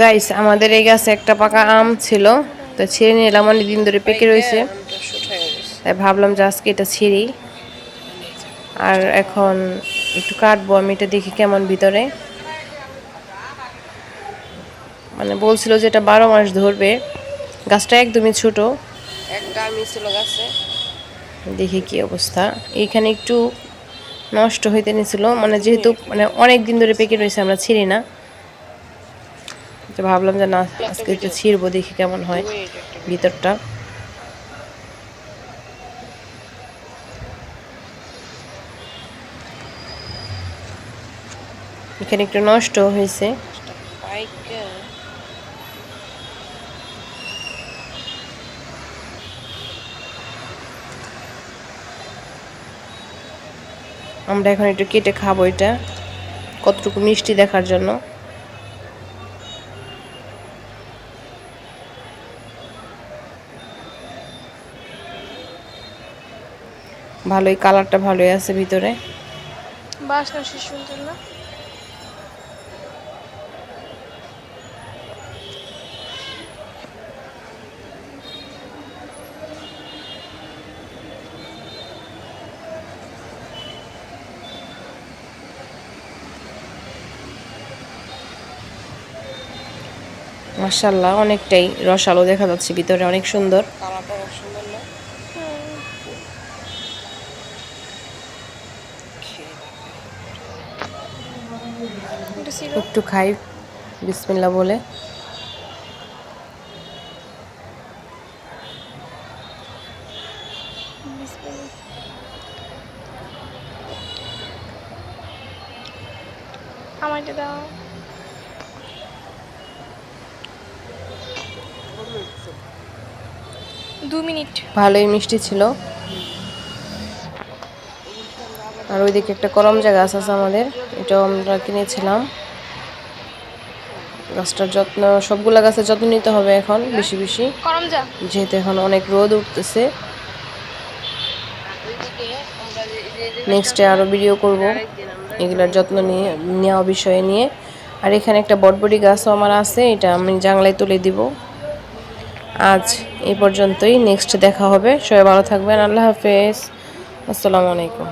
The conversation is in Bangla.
গাইস আমাদের এই গাছে একটা পাকা আম ছিল তো ছিঁড়ে নিলাম অনেক দিন ধরে পেকে রয়েছে। তাই ভাবলাম যে আজকে এটা ছিঁড়ি। আর এখন একটু কাটবো আমি এটা দেখি কেমন ভিতরে। মানে বলছিল যে এটা বারো মাস ধরবে। গাছটা একদমই ছোট। একটা আমি ছিল গাছে। দেখি কি অবস্থা। এখানে একটু নষ্ট হইতে নিছিল মানে যেহেতু মানে অনেক দিন ধরে পেকে রয়েছে আমরা ছিঁড়ি না। তো ভাবলাম যে না, আজকে একটু ছিঁড়বো, দেখি কেমন হয় ভিতরটা। এখানে একটু নষ্ট হয়েছে। আমরা এখন একটু কেটে খাব এটা, কতটুকু মিষ্টি দেখার জন্য। ভালোই কালারটা ভালোই আছে ভিতরে। বাসনা সুন্দর না? মার্শাল্লাহ অনেকটাই রসালো দেখা যাচ্ছে ভিতরে অনেক সুন্দর। এটা ছিল একটু খাই বিসমিল্লা বলে। দাও। দু মিনিট। ভালোই মিষ্টি ছিল। আর ওইদিকে একটা করম গাছ আছে আমাদের। এটাও আমরা কিনেছিলাম। গাছটার যত্ন সবগুলা গাছের যত্ন নিতে হবে এখন বেশি বেশি। যেহেতু এখন অনেক রোদ উঠতেছে। নেক্সটে আরও ভিডিও করব এগুলার যত্ন নিয়ে নেওয়া বিষয়ে নিয়ে। আর এখানে একটা বটবটি গাছও আমার আছে এটা আমি জাংলায় তুলে দিব। আজ এই পর্যন্তই নেক্সট দেখা হবে। সবাই ভালো থাকবেন আল্লাহ হাফেজ। আসসালামু আলাইকুম।